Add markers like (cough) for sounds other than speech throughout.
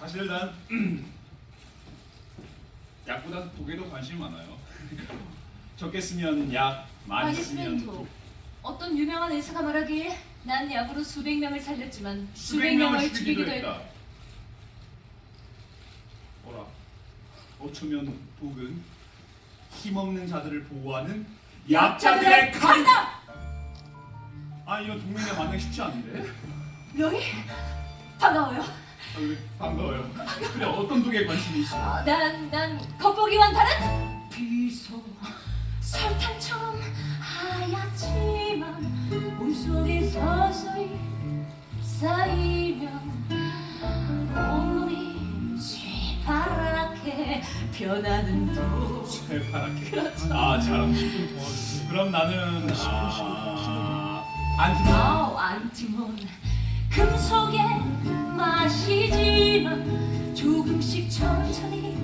사실 난 (clears throat) 약보다 독에도 관심이 많아요. (laughs) 적게 쓰면 약, 많이 쓰면 독. 어떤 유명한 의사가 말하기에 난 약으로 수백 명을 살렸지만 수백 명을 죽이기도 했다. 뭐라? 어쩌면 독은 힘없는 자들을 보호하는 약자들의 칼. 칼다. 아 이거 동맹에 만나기 쉽지 않은데. 여기 반가워요. 아, 왜 반가워요. 그래 어떤 독에 관심이 있어? 아, 난난 겉보기와는 다른 비소 설탕처럼 하얗지만 몸속에 서서히 쌓이면 온몸이 새파랗게 변하는 독. 새파랗게. 그렇죠. 아 잘. 그럼 나는 아 안티몬. 아우 안티몬 금속의 맛이지만 조금씩 천천히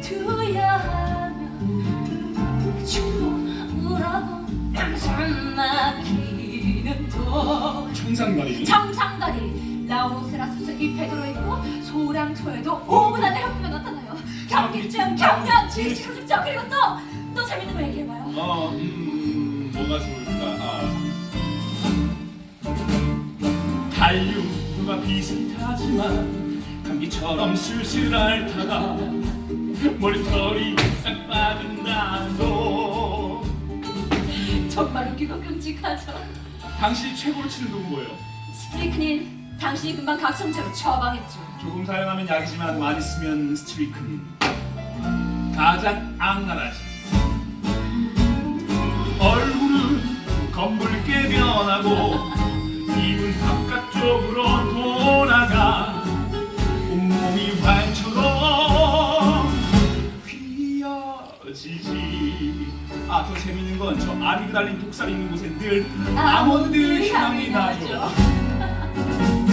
두야 하면 충동으라고 항상 막히는 독 청산가리. 정상가리. 라우로세라스스 잎에 들어있고 소량토에도 5분 안에 흡입에 나타나요. 경기증, 경련, 지식증 그리고 또 또 재밌는 거 얘기해봐요. 어, 음, 뭐가 좋을 아. 달류가 비슷하지만 감기처럼 슬슬 앓다가 머리털이 싹 빠진다도. 정말 웃기고 끔찍하죠? 당신이 최고로 치는 놈은 뭐예요? 스트리크닌. 당신이 금방 각성제로 처방했죠. 조금 사용하면 약이지만 많이 쓰면 스트리크닌. 가장 악랄하지 얼굴은 검붉게 변하고 휘어지지. 아 더 재밌는 건 저 아미가 달린 독살 있는 곳에 늘 아몬드 향이 나죠 (laughs)